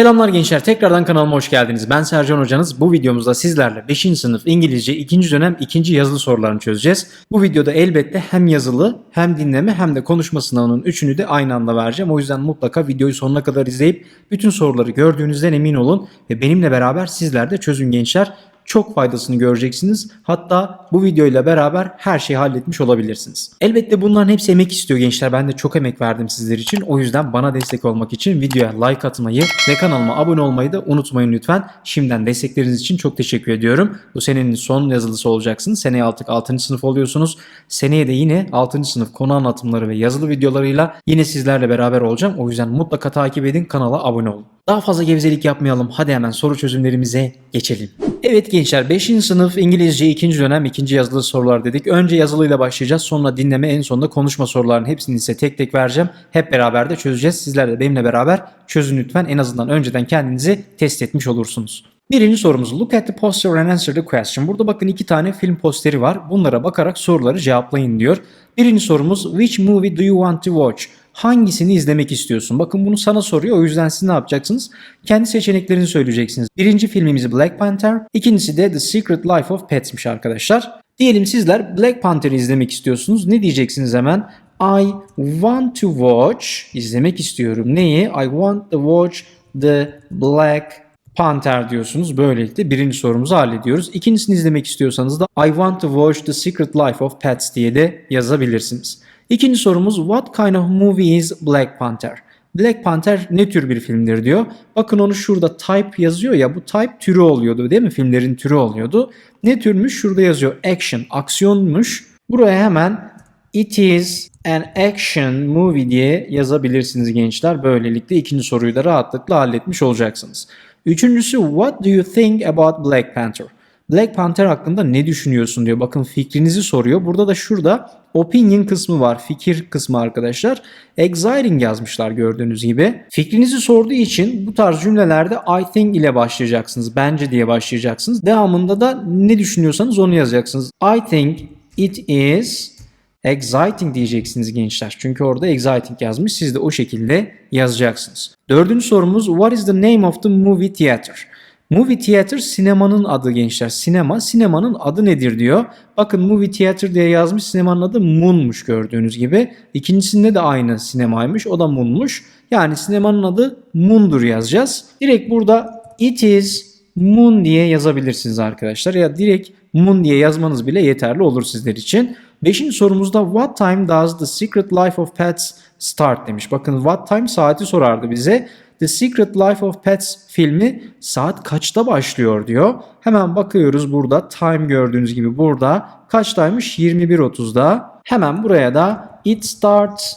Selamlar gençler tekrardan kanalıma hoş geldiniz. Ben Sercan hocanız. Bu videomuzda sizlerle 5. sınıf İngilizce 2. dönem 2. yazılı sorularını çözeceğiz. Bu videoda elbette hem yazılı hem dinleme hem de konuşma sınavının üçünü de aynı anda vereceğim. O yüzden mutlaka videoyu sonuna kadar izleyip bütün soruları gördüğünüzden emin olun ve benimle beraber sizler de çözün gençler çok faydasını göreceksiniz. Hatta bu videoyla beraber her şeyi halletmiş olabilirsiniz. Elbette bunların hepsi emek istiyor gençler. Ben de çok emek verdim sizler için. O yüzden bana destek olmak için videoya like atmayı ve kanalıma abone olmayı da unutmayın lütfen. Şimdiden destekleriniz için çok teşekkür ediyorum. Bu senenin son yazılısı olacaksınız. Seneye artık 6. sınıf oluyorsunuz. Seneye de yine 6. sınıf konu anlatımları ve yazılı videolarıyla yine sizlerle beraber olacağım. O yüzden mutlaka takip edin, kanala abone olun. Daha fazla gevezelik yapmayalım. Hadi hemen soru çözümlerimize geçelim. Evet gençler 5. sınıf İngilizce 2. dönem 2. yazılı sorular dedik. Önce yazılıyla başlayacağız. Sonra dinleme en sonunda konuşma sorularının hepsini ise tek tek vereceğim. Hep beraber de çözeceğiz. Sizler de benimle beraber çözün lütfen. En azından önceden kendinizi test etmiş olursunuz. Birinci sorumuz Look at the poster and answer the question. Burada bakın iki tane film posteri var. Bunlara bakarak soruları cevaplayın diyor. Birinci sorumuz Which movie do you want to watch? Hangisini izlemek istiyorsun? Bakın bunu sana soruyor. O yüzden siz ne yapacaksınız? Kendi seçeneklerini söyleyeceksiniz. Birinci filmimiz Black Panther. İkincisi de The Secret Life of Pets'miş arkadaşlar. Diyelim sizler Black Panther'ı izlemek istiyorsunuz. Ne diyeceksiniz hemen? I want to watch. izlemek istiyorum. Neyi? I want to watch the Black Panther diyorsunuz. Böylelikle birinci sorumuzu hallediyoruz. İkincisini izlemek istiyorsanız da I want to watch the Secret Life of Pets diye de yazabilirsiniz. İkinci sorumuz What kind of movie is Black Panther? Black Panther ne tür bir filmdir diyor. Bakın onu şurada type yazıyor ya bu type türü oluyordu değil mi? Filmlerin türü oluyordu. Ne türmüş? Şurada yazıyor action, aksiyonmuş. Buraya hemen it is an action movie diye yazabilirsiniz gençler. Böylelikle ikinci soruyu da rahatlıkla halletmiş olacaksınız. Üçüncüsü what do you think about Black Panther? Black Panther hakkında ne düşünüyorsun diyor. Bakın fikrinizi soruyor. Burada da şurada opinion kısmı var. Fikir kısmı arkadaşlar. Exciting yazmışlar gördüğünüz gibi. Fikrinizi sorduğu için bu tarz cümlelerde I think ile başlayacaksınız. Bence diye başlayacaksınız. Devamında da ne düşünüyorsanız onu yazacaksınız. I think it is exciting diyeceksiniz gençler. Çünkü orada exciting yazmış. Siz de o şekilde yazacaksınız. Dördüncü sorumuz What is the name of the movie theater? Movie theater sinemanın adı gençler. Sinema, sinemanın adı nedir diyor. Bakın movie theater diye yazmış. Sinemanın adı Moon'muş gördüğünüz gibi. İkincisinde de aynı sinemaymış. O da Moon'muş. Yani sinemanın adı Moon'dur yazacağız. Direkt burada it is Moon diye yazabilirsiniz arkadaşlar. Ya direkt Moon diye yazmanız bile yeterli olur sizler için. Beşinci sorumuzda What time does the Secret Life of Pets start demiş. Bakın what time saati sorardı bize. The Secret Life of Pets filmi saat kaçta başlıyor diyor. Hemen bakıyoruz burada time gördüğünüz gibi burada kaçtaymış 21.30'da. Hemen buraya da it starts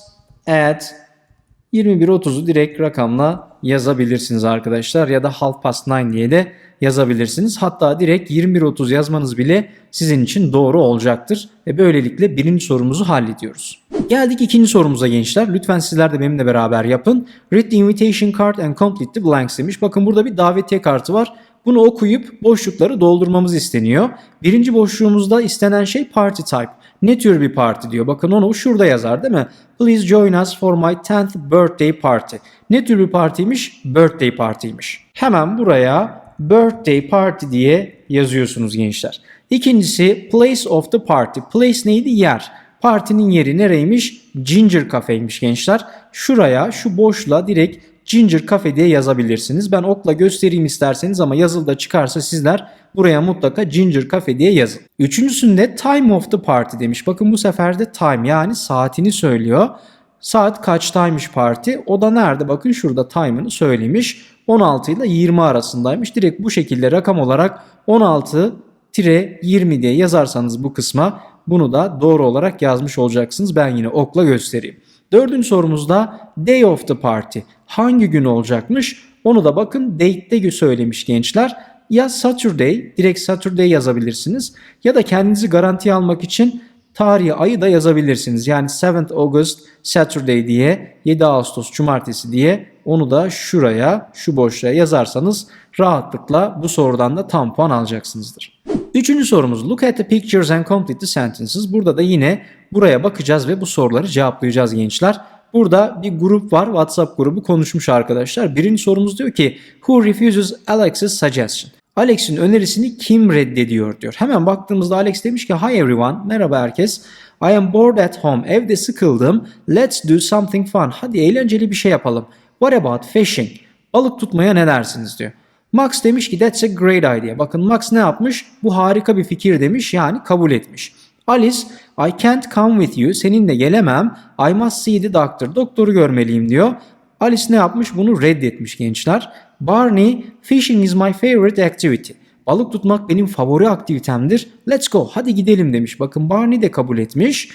at 21.30'u direkt rakamla yazabilirsiniz arkadaşlar ya da half past nine diye de yazabilirsiniz. Hatta direkt 21.30 yazmanız bile sizin için doğru olacaktır. Ve böylelikle birinci sorumuzu hallediyoruz. Geldik ikinci sorumuza gençler. Lütfen sizler de benimle beraber yapın. Read the invitation card and complete the blanks demiş. Bakın burada bir davetiye kartı var. Bunu okuyup boşlukları doldurmamız isteniyor. Birinci boşluğumuzda istenen şey party type. Ne tür bir parti diyor. Bakın onu şurada yazar değil mi? Please join us for my 10th birthday party. Ne tür bir partiymiş? Birthday partiymiş. Hemen buraya birthday party diye yazıyorsunuz gençler. İkincisi place of the party. Place neydi? Yer. Partinin yeri nereymiş? Ginger Cafe'ymiş gençler. Şuraya şu boşluğa direkt Ginger Cafe diye yazabilirsiniz. Ben okla göstereyim isterseniz ama yazılıda çıkarsa sizler buraya mutlaka Ginger Cafe diye yazın. Üçüncüsünde time of the party demiş. Bakın bu sefer de time yani saatini söylüyor. Saat kaçtaymış parti? O da nerede? Bakın şurada time'ını söylemiş. 16 ile 20 arasındaymış. Direkt bu şekilde rakam olarak 16 20 diye yazarsanız bu kısma bunu da doğru olarak yazmış olacaksınız. Ben yine okla göstereyim. Dördüncü sorumuzda day of the party. Hangi gün olacakmış? Onu da bakın date'de söylemiş gençler. Ya Saturday, direkt Saturday yazabilirsiniz. Ya da kendinizi garantiye almak için tarihi ayı da yazabilirsiniz. Yani 7 August Saturday diye 7 Ağustos Cumartesi diye onu da şuraya şu boşluğa yazarsanız rahatlıkla bu sorudan da tam puan alacaksınızdır. Üçüncü sorumuz look at the pictures and complete the sentences. Burada da yine buraya bakacağız ve bu soruları cevaplayacağız gençler. Burada bir grup var. WhatsApp grubu konuşmuş arkadaşlar. Birinci sorumuz diyor ki Who refuses Alex's suggestion? Alex'in önerisini kim reddediyor diyor. Hemen baktığımızda Alex demiş ki Hi everyone. Merhaba herkes. I am bored at home. Evde sıkıldım. Let's do something fun. Hadi eğlenceli bir şey yapalım. What about fishing? Balık tutmaya ne dersiniz diyor. Max demiş ki that's a great idea. Bakın Max ne yapmış? Bu harika bir fikir demiş yani kabul etmiş. Alice I can't come with you. Seninle gelemem. I must see the doctor. Doktoru görmeliyim diyor. Alice ne yapmış? Bunu reddetmiş gençler. Barney fishing is my favorite activity. Balık tutmak benim favori aktivitemdir. Let's go. Hadi gidelim demiş. Bakın Barney de kabul etmiş.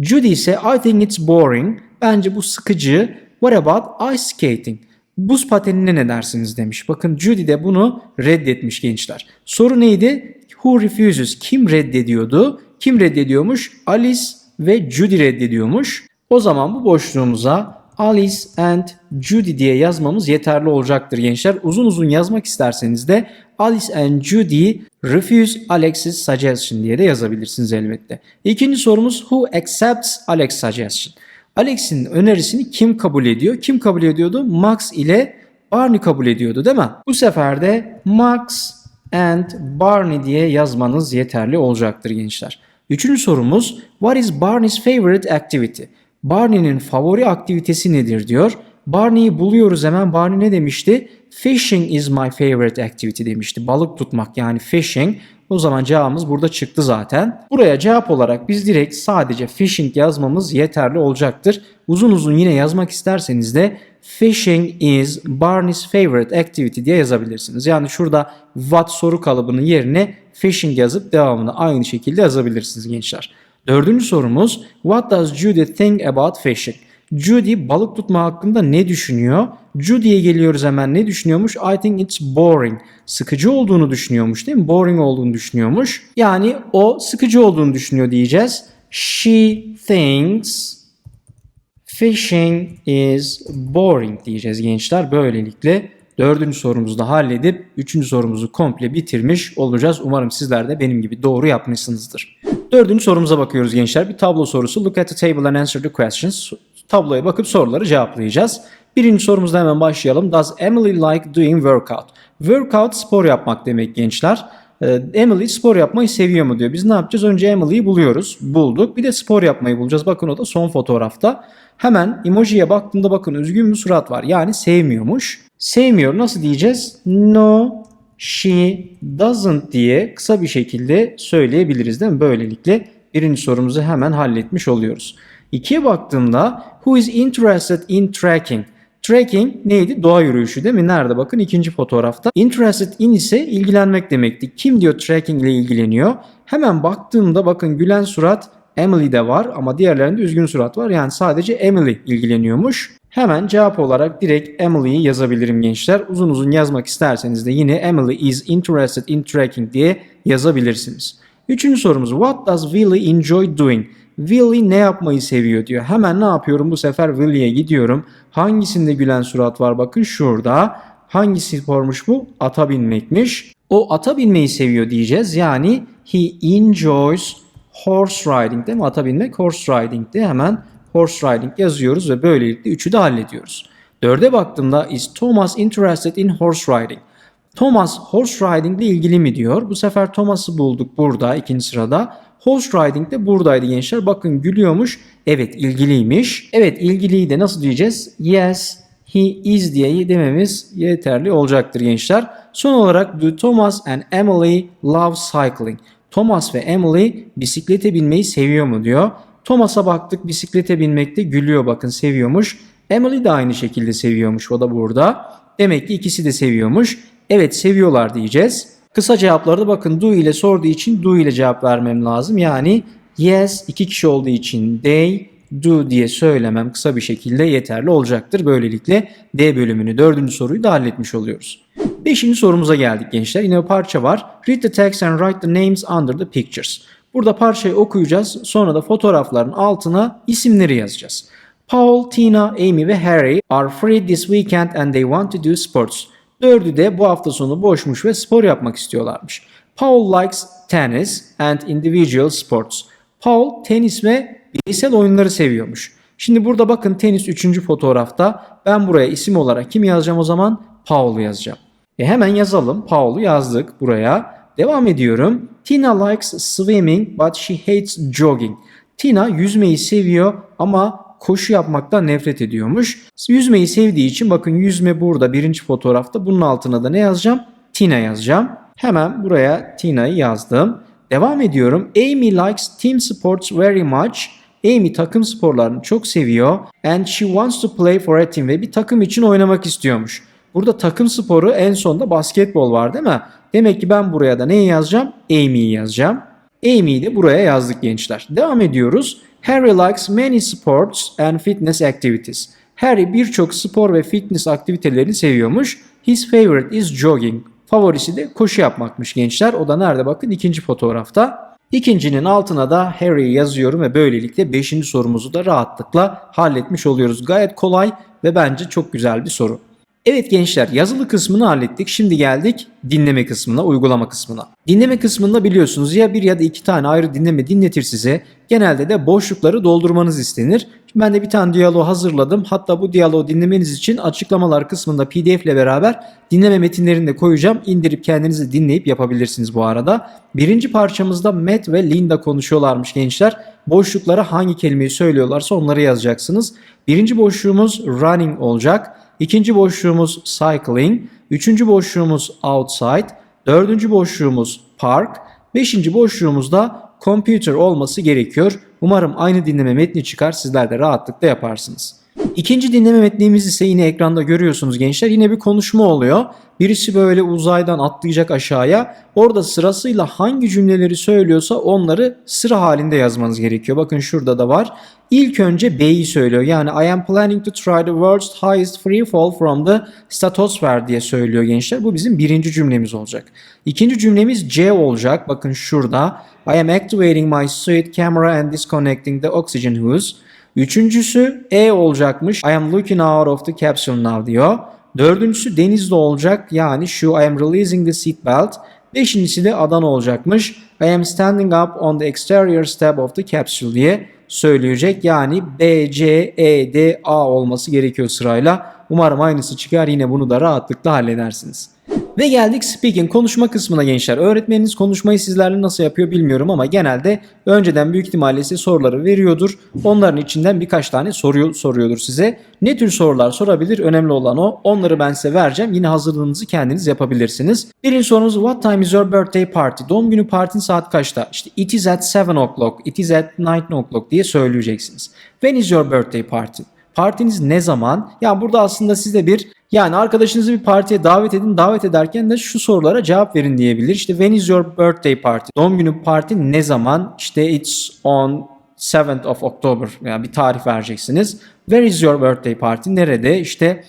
Judy ise I think it's boring. Bence bu sıkıcı. What about ice skating? Buz patenine ne dersiniz demiş. Bakın Judy de bunu reddetmiş gençler. Soru neydi? Who refuses? Kim reddediyordu? Kim reddediyormuş? Alice ve Judy reddediyormuş. O zaman bu boşluğumuza Alice and Judy diye yazmamız yeterli olacaktır gençler. Uzun uzun yazmak isterseniz de Alice and Judy refuse Alex's suggestion diye de yazabilirsiniz elbette. İkinci sorumuz who accepts Alex's suggestion? Alex'in önerisini kim kabul ediyor? Kim kabul ediyordu? Max ile Barney kabul ediyordu değil mi? Bu sefer de Max and Barney diye yazmanız yeterli olacaktır gençler. Üçüncü sorumuz What is Barney's favorite activity? Barney'nin favori aktivitesi nedir diyor. Barney'i buluyoruz hemen. Barney ne demişti? Fishing is my favorite activity demişti. Balık tutmak yani fishing. O zaman cevabımız burada çıktı zaten. Buraya cevap olarak biz direkt sadece fishing yazmamız yeterli olacaktır. Uzun uzun yine yazmak isterseniz de fishing is Barney's favorite activity diye yazabilirsiniz. Yani şurada what soru kalıbının yerine fishing yazıp devamını aynı şekilde yazabilirsiniz gençler. Dördüncü sorumuz What does Judy think about fishing? Judy balık tutma hakkında ne düşünüyor? Judy'ye geliyoruz hemen ne düşünüyormuş? I think it's boring. Sıkıcı olduğunu düşünüyormuş değil mi? Boring olduğunu düşünüyormuş. Yani o sıkıcı olduğunu düşünüyor diyeceğiz. She thinks fishing is boring diyeceğiz gençler. Böylelikle dördüncü sorumuzu da halledip üçüncü sorumuzu komple bitirmiş olacağız. Umarım sizler de benim gibi doğru yapmışsınızdır. Dördüncü sorumuza bakıyoruz gençler. Bir tablo sorusu. Look at the table and answer the questions. Tabloya bakıp soruları cevaplayacağız. Birinci sorumuzda hemen başlayalım. Does Emily like doing workout? Workout spor yapmak demek gençler. Ee, Emily spor yapmayı seviyor mu diyor. Biz ne yapacağız? Önce Emily'yi buluyoruz. Bulduk. Bir de spor yapmayı bulacağız. Bakın o da son fotoğrafta. Hemen emojiye baktığımda bakın üzgün bir surat var. Yani sevmiyormuş. Sevmiyor nasıl diyeceğiz? No, she doesn't diye kısa bir şekilde söyleyebiliriz değil mi? Böylelikle birinci sorumuzu hemen halletmiş oluyoruz. İkiye baktığımda who is interested in trekking? Trekking neydi? Doğa yürüyüşü değil mi? Nerede? Bakın ikinci fotoğrafta. Interested in ise ilgilenmek demekti. Kim diyor trekking ile ilgileniyor? Hemen baktığımda bakın gülen surat Emily'de var ama diğerlerinde üzgün surat var. Yani sadece Emily ilgileniyormuş. Hemen cevap olarak direkt Emily'yi yazabilirim gençler. Uzun uzun yazmak isterseniz de yine Emily is interested in trekking diye yazabilirsiniz. Üçüncü sorumuz What does Willie enjoy doing? Willie ne yapmayı seviyor diyor. Hemen ne yapıyorum bu sefer Willie'ye gidiyorum. Hangisinde gülen surat var bakın şurada. Hangi spormuş bu? Ata binmekmiş. O ata binmeyi seviyor diyeceğiz. Yani he enjoys horse riding değil mi? Ata binmek horse riding de hemen horse riding yazıyoruz ve böylelikle üçü de hallediyoruz. Dörde baktığımda is Thomas interested in horse riding? Thomas horse riding ile ilgili mi diyor. Bu sefer Thomas'ı bulduk burada ikinci sırada. Horse riding de buradaydı gençler. Bakın gülüyormuş. Evet ilgiliymiş. Evet ilgiliyi de nasıl diyeceğiz? Yes he is diye dememiz yeterli olacaktır gençler. Son olarak do Thomas and Emily love cycling? Thomas ve Emily bisiklete binmeyi seviyor mu diyor. Thomas'a baktık bisiklete binmekte gülüyor bakın seviyormuş. Emily de aynı şekilde seviyormuş o da burada. Demek ki ikisi de seviyormuş. Evet seviyorlar diyeceğiz. Kısa cevaplarda bakın do ile sorduğu için do ile cevap vermem lazım. Yani yes iki kişi olduğu için they do diye söylemem kısa bir şekilde yeterli olacaktır. Böylelikle D bölümünü dördüncü soruyu da halletmiş oluyoruz. Beşinci sorumuza geldik gençler. Yine bir parça var. Read the text and write the names under the pictures. Burada parçayı okuyacağız. Sonra da fotoğrafların altına isimleri yazacağız. Paul, Tina, Amy ve Harry are free this weekend and they want to do sports. Dördü de bu hafta sonu boşmuş ve spor yapmak istiyorlarmış. Paul likes tennis and individual sports. Paul tenis ve bireysel oyunları seviyormuş. Şimdi burada bakın tenis 3. fotoğrafta ben buraya isim olarak kim yazacağım o zaman? Paul'u yazacağım. E hemen yazalım. Paul'u yazdık buraya. Devam ediyorum. Tina likes swimming but she hates jogging. Tina yüzmeyi seviyor ama koşu yapmaktan nefret ediyormuş. Yüzmeyi sevdiği için bakın yüzme burada birinci fotoğrafta. Bunun altına da ne yazacağım? Tina yazacağım. Hemen buraya Tina'yı yazdım. Devam ediyorum. Amy likes team sports very much. Amy takım sporlarını çok seviyor. And she wants to play for a team ve bir takım için oynamak istiyormuş. Burada takım sporu en sonda basketbol var değil mi? Demek ki ben buraya da neyi yazacağım? Amy'yi yazacağım. Amy'yi de buraya yazdık gençler. Devam ediyoruz. Harry likes many sports and fitness activities. Harry birçok spor ve fitness aktivitelerini seviyormuş. His favorite is jogging. Favorisi de koşu yapmakmış gençler. O da nerede bakın ikinci fotoğrafta. İkincinin altına da Harry yazıyorum ve böylelikle 5. sorumuzu da rahatlıkla halletmiş oluyoruz. Gayet kolay ve bence çok güzel bir soru. Evet gençler yazılı kısmını hallettik. Şimdi geldik dinleme kısmına, uygulama kısmına. Dinleme kısmında biliyorsunuz ya bir ya da iki tane ayrı dinleme dinletir size. Genelde de boşlukları doldurmanız istenir. Ben de bir tane diyaloğu hazırladım. Hatta bu diyaloğu dinlemeniz için açıklamalar kısmında pdf ile beraber dinleme metinlerini de koyacağım. İndirip kendiniz de dinleyip yapabilirsiniz bu arada. Birinci parçamızda Matt ve Linda konuşuyorlarmış gençler. Boşluklara hangi kelimeyi söylüyorlarsa onları yazacaksınız. Birinci boşluğumuz running olacak. İkinci boşluğumuz cycling. Üçüncü boşluğumuz outside. Dördüncü boşluğumuz park. Beşinci boşluğumuzda computer olması gerekiyor. Umarım aynı dinleme metni çıkar sizler de rahatlıkla yaparsınız. İkinci dinleme metnimiz ise yine ekranda görüyorsunuz gençler. Yine bir konuşma oluyor. Birisi böyle uzaydan atlayacak aşağıya. Orada sırasıyla hangi cümleleri söylüyorsa onları sıra halinde yazmanız gerekiyor. Bakın şurada da var. İlk önce B'yi söylüyor. Yani I am planning to try the world's highest free fall from the stratosphere diye söylüyor gençler. Bu bizim birinci cümlemiz olacak. İkinci cümlemiz C olacak. Bakın şurada. I am activating my suit camera and disconnecting the oxygen hose. Üçüncüsü E olacakmış. I am looking out of the capsule now diyor. Dördüncüsü denizde olacak. Yani şu I am releasing the seat belt. Beşincisi de Adana olacakmış. I am standing up on the exterior step of the capsule diye söyleyecek. Yani B, C, E, D, A olması gerekiyor sırayla. Umarım aynısı çıkar. Yine bunu da rahatlıkla halledersiniz. Ve geldik speaking konuşma kısmına gençler. Öğretmeniniz konuşmayı sizlerle nasıl yapıyor bilmiyorum ama genelde önceden büyük ihtimalle size soruları veriyordur. Onların içinden birkaç tane soruyor, soruyordur size. Ne tür sorular sorabilir? Önemli olan o. Onları ben size vereceğim. Yine hazırlığınızı kendiniz yapabilirsiniz. Birinci sorumuz What time is your birthday party? Doğum günü partin saat kaçta? İşte it is at 7 o'clock, it is at 9 o'clock diye söyleyeceksiniz. When is your birthday party? Partiniz ne zaman? Ya burada aslında size bir yani arkadaşınızı bir partiye davet edin. Davet ederken de şu sorulara cevap verin diyebilir. İşte when is your birthday party? Doğum günü parti ne zaman? İşte it's on 7th of October. Yani bir tarih vereceksiniz. Where is your birthday party? Nerede? İşte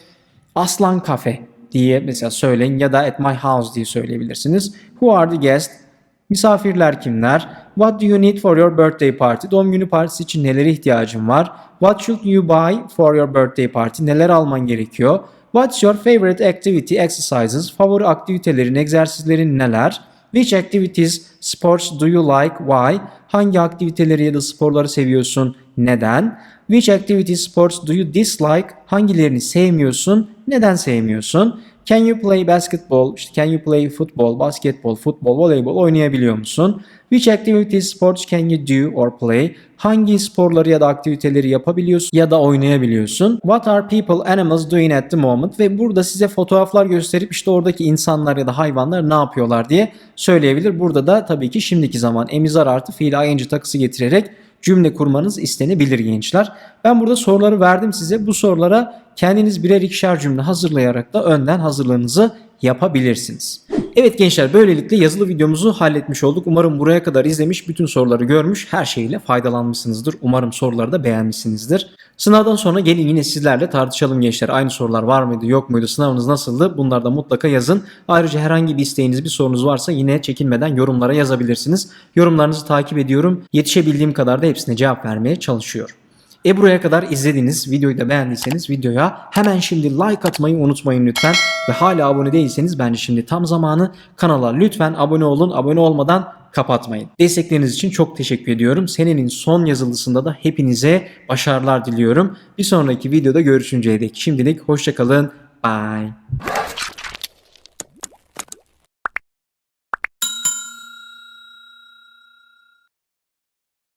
Aslan Cafe diye mesela söyleyin ya da at my house diye söyleyebilirsiniz. Who are the guests? Misafirler kimler? What do you need for your birthday party? Doğum günü partisi için nelere ihtiyacın var? What should you buy for your birthday party? Neler alman gerekiyor? What's your favorite activity exercises? Favori aktivitelerin, egzersizlerin neler? Which activities, sports do you like? Why? Hangi aktiviteleri ya da sporları seviyorsun? Neden? Which activities, sports do you dislike? Hangilerini sevmiyorsun? Neden sevmiyorsun? Can you play basketball? İşte can you play football, basketball, football, voleybol oynayabiliyor musun? Which activities, sports can you do or play? Hangi sporları ya da aktiviteleri yapabiliyorsun ya da oynayabiliyorsun? What are people, animals doing at the moment? Ve burada size fotoğraflar gösterip işte oradaki insanlar ya da hayvanlar ne yapıyorlar diye söyleyebilir. Burada da tabii ki şimdiki zaman emizar artı fiil ing takısı getirerek cümle kurmanız istenebilir gençler. Ben burada soruları verdim size. Bu sorulara kendiniz birer ikişer cümle hazırlayarak da önden hazırlığınızı yapabilirsiniz. Evet gençler böylelikle yazılı videomuzu halletmiş olduk. Umarım buraya kadar izlemiş, bütün soruları görmüş, her şeyle faydalanmışsınızdır. Umarım soruları da beğenmişsinizdir. Sınavdan sonra gelin yine sizlerle tartışalım gençler. Aynı sorular var mıydı, yok muydu, sınavınız nasıldı? Bunları da mutlaka yazın. Ayrıca herhangi bir isteğiniz, bir sorunuz varsa yine çekinmeden yorumlara yazabilirsiniz. Yorumlarınızı takip ediyorum. Yetişebildiğim kadar da hepsine cevap vermeye çalışıyorum. E buraya kadar izlediniz. Videoyu da beğendiyseniz videoya hemen şimdi like atmayı unutmayın lütfen. Ve hala abone değilseniz bence şimdi tam zamanı. Kanala lütfen abone olun. Abone olmadan kapatmayın. Destekleriniz için çok teşekkür ediyorum. Senenin son yazılısında da hepinize başarılar diliyorum. Bir sonraki videoda görüşünceye dek şimdilik hoşçakalın. Bye.